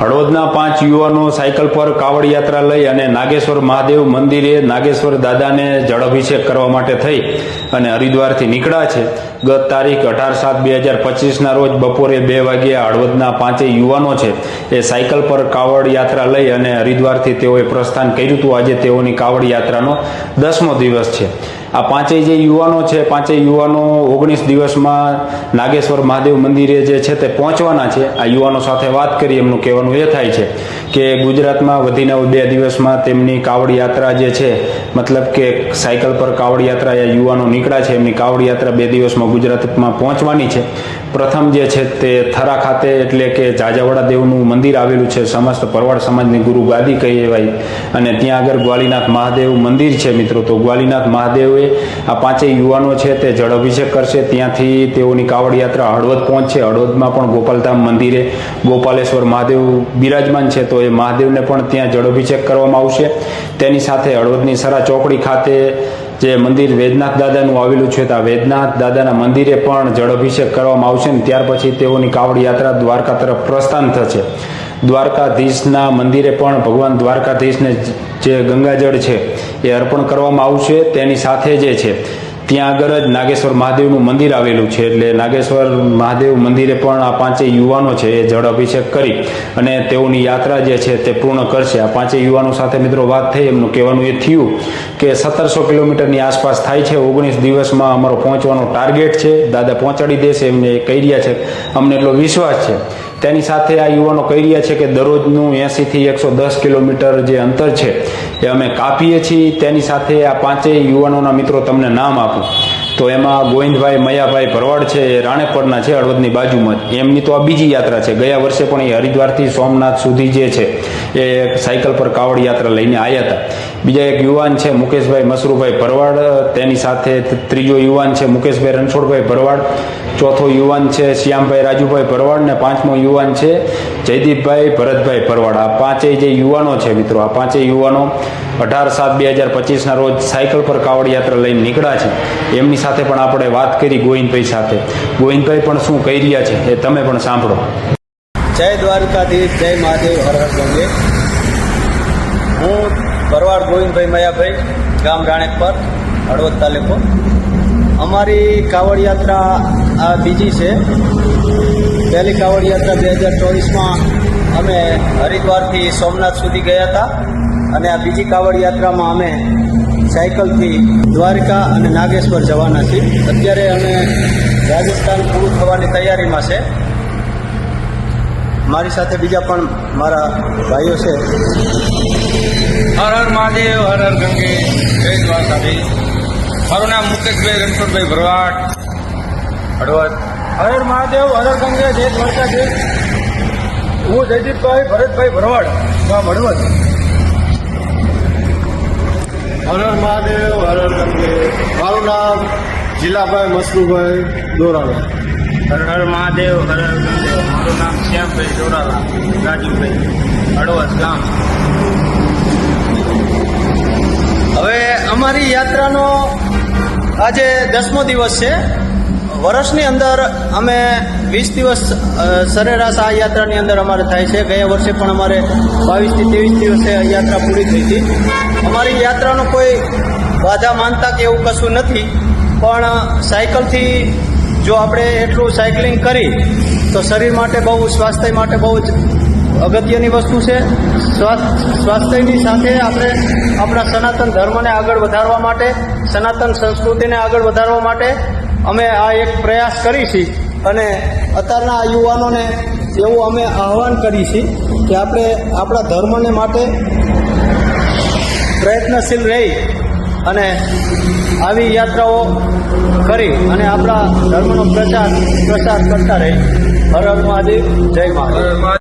હળવદના પાંચ યુવાનો સાયકલ પર કાવડ યાત્રા લઈ અને નાગેશ્વર મહાદેવ મંદિરે નાગેશ્વર દાદાને જળ અભિષેક કરવા માટે થઈ અને હરિદ્વારથી નીકળ્યા છે. ગત તારીખ અઢાર સાત બે હજાર પચીસના રોજ બપોરે બે વાગ્યે હળવદના પાંચેય યુવાનો છે એ સાયકલ પર કાવડ યાત્રા લઈ અને હરિદ્વારથી તેઓએ પ્રસ્થાન કર્યું હતું. આજે તેઓની કાવડ યાત્રાનો દસમો દિવસ છે. આ પાંચેય જે યુવાનો છે, પાંચેય યુવાનો ઓગણીસ દિવસમાં નાગેશ્વર મહાદેવ મંદિરે જે છે તે પહોંચવાના છે. આ યુવાનો સાથે વાત કરી એમનું કહેવાનું એ થાય છે કે ગુજરાતમાં વધીને બે દિવસમાં તેમની કાવડ યાત્રા જે છે, મતલબ કે સાયકલ પર કાવડ યાત્રા યુવાનો નીકળ્યા છે, એમની કાવડ યાત્રા બે દિવસમાં ગુજરાતમાં પહોંચવાની છે. પ્રથમ જે છે તે થરા ખાતે એટલે કે જાજાવાડા દેવનું મંદિર આવેલું છે, સમસ્ત પરવાડ સમાજની ગુરુ ગાદી કહેવાય. અને ત્યાં આગળ ગ્વાલીનાથ મહાદેવ મંદિર છે મિત્રો. તો ગ્વાલીનાથ મહાદેવે આ પાંચેય યુવાનો છે તે જળ અભિષેક કરશે. ત્યાંથી તેઓની કાવડ યાત્રા હળવદ પહોંચશે. હળવદમાં પણ ગોપાલધામ મંદિરે ગોપાલેશ્વર મહાદેવ બિરાજમાન છે. તો એ મહાદેવને પણ ત્યાં જળ અભિષેક કરવામાં આવશે. તેની સાથે હળવદની સરા ચોકડી ખાતે જે મંદિર વેદનાથ દાદાનું આવેલું છે, તો આ વેદનાથ દાદાના મંદિરે પણ જળ અભિષેક કરવામાં આવશે ને ત્યાર પછી તેઓની કાવડ યાત્રા દ્વારકા તરફ પ્રસ્થાન થશે. દ્વારકાધીશના મંદિરે પણ ભગવાન દ્વારકાધીશને જે ગંગાજળ છે એ અર્પણ કરવામાં આવશે. તેની સાથે જે છે ત્યાં આગળ જ નાગેશ્વર મહાદેવનું મંદિર આવેલું છે, એટલે નાગેશ્વર મહાદેવ મંદિરે પણ આ પાંચેય યુવાનો છે એ જળ અભિષેક કરી અને તેઓની યાત્રા જે છે તે પૂર્ણ કરશે. આ પાંચેય યુવાનો સાથે મિત્રો વાત થઈ, એમનું કહેવાનું એ થયું કે સત્તરસો કિલોમીટરની આસપાસ થાય છે. ઓગણીસ દિવસમાં અમારો પહોંચવાનો ટાર્ગેટ છે. દાદા પહોંચાડી દેશે, એમને કહી રહ્યા છે. અમને એટલો વિશ્વાસ છે. તેની સાથે આ યુવાનો કહી રહ્યા છે કે દરરોજનું એંસીથી એકસો દસ કિલોમીટર જે અંતર છે એ અમે કાપીએ છીએ. તેની સાથે આ પાંચેય યુવાનોના મિત્રો તમને નામ આપું. તો એમાં ગોવિંદભાઈ, મયાભાઈ ભરવાડ છે, એ રાણેપણના છે, હળવદની બાજુમાં જ. એમની તો આ બીજી યાત્રા છે. ગયા વર્ષે પણ એ હરિદ્વારથી સોમનાથ સુધી જે છે, એ સાયકલ પર કાવડ યાત્રા લઈને આવ્યા હતા. બીજા એક યુવાન છે, મુકેશભાઈ મસરૂભાઈ ભરવાડ, તેની સાથે ત્રીજો યુવાન છે, મુકેશભાઈ રણછોડભાઈ ભરવાડ, ચોથો યુવાન છે, શ્યામભાઈ રાજુભાઈ ભરવાડ ને પાંચમો યુવાન છે, જયદીપભાઈ ભરતભાઈ ભરવાડ. આ પાંચેય જે યુવાનો છે મિત્રો, આ પાંચેય યુવાનો અઢાર સાત બે હજાર પચીસના રોજ સાયકલ પર કાવડ યાત્રા લઈને નીકળ્યા છે. એમની સાથે પણ આપણે વાત કરી ગોવિંદભાઈ સાથે. ગોવિંદભાઈ પણ શું કહી રહ્યા છે એ તમે પણ સાંભળો. જય દ્વારકાધીશ, જય મહાદેવ, હર હર ગંગે હું ભરવાડ ગોવિંદભાઈ મયાભાઈ, ગામ રાણેકપર હળવદ તાલુકો. અમારી કાવડ યાત્રા આ બીજી છે. પહેલી કાવડ યાત્રા બે હજાર ચોવીસમાં અમે હરિદ્વારથી સોમનાથ સુધી ગયા હતા અને આ બીજી કાવડ યાત્રામાં અમે સાયકલથી દ્વારકા અને નાગેશ્વર જવાના છીએ. અત્યારે અમે રાજસ્થાન પૂરું થવાની તૈયારીમાં છે. મારી સાથે બીજા પણ મારા ભાઈઓ છે. હર હર મહાદેવ હર હર ગંગે જય દ્વારકાધી મારું નામ મુકેશભાઈ રણછોડભાઈ ભરવાડ. હળવદ. હર હર મહાદેવ હર હર ગંગે જય દ્વારકાધીશ. હું જયદીપભાઈ ભરતભાઈ ભરવાડ. ગામ હળવદ. હર હર મહાદેવ હર હર ગંગે. મારું નામ જિલ્લાભાઈ મસરૂભાઈ દોરાલા હર હર મહાદેવ હર હર ગંગે. મારું નામ શ્યામભાઈ દોરાલા રાજુભાઈ હળવદ ગામ. હવે અમારી યાત્રાનો આજે દસમો દિવસ છે. વર્ષની અંદર અમે વીસ દિવસ સરેરાશ આ યાત્રાની અંદર અમારે થાય છે. ગયા વર્ષે પણ અમારે બાવીસથી ત્રેવીસ દિવસે યાત્રા પૂરી થઈ હતી. અમારી યાત્રાનો કોઈ બાધા માનતા કે એવું કશું નથી, પણ સાયકલથી જો આપણે એટલું સાયકલિંગ કરી, તો શરીર માટે બહુ, સ્વાસ્થ્ય માટે બહુ જ અગત્યની વસ્તુ છે. સ્વાસ્થ્ય સ્વાસ્થ્યની સાથે આપણે આપણા સનાતન ધર્મને આગળ વધારવા માટે, સનાતન સંસ્કૃતિને આગળ વધારવા માટે અમે આ એક પ્રયાસ કરી છીએ અને અત્યારના યુવાનોને એવું અમે આહવાન કરી છીએ કે આપણે આપણા ધર્મને માટે પ્રયત્નશીલ રહી અને આવી યાત્રાઓ કરી અને આપણા ધર્મનો પ્રચાર, પ્રસાર કરતા રહી. હર હર મહાદેવ, જય મહાદેવ.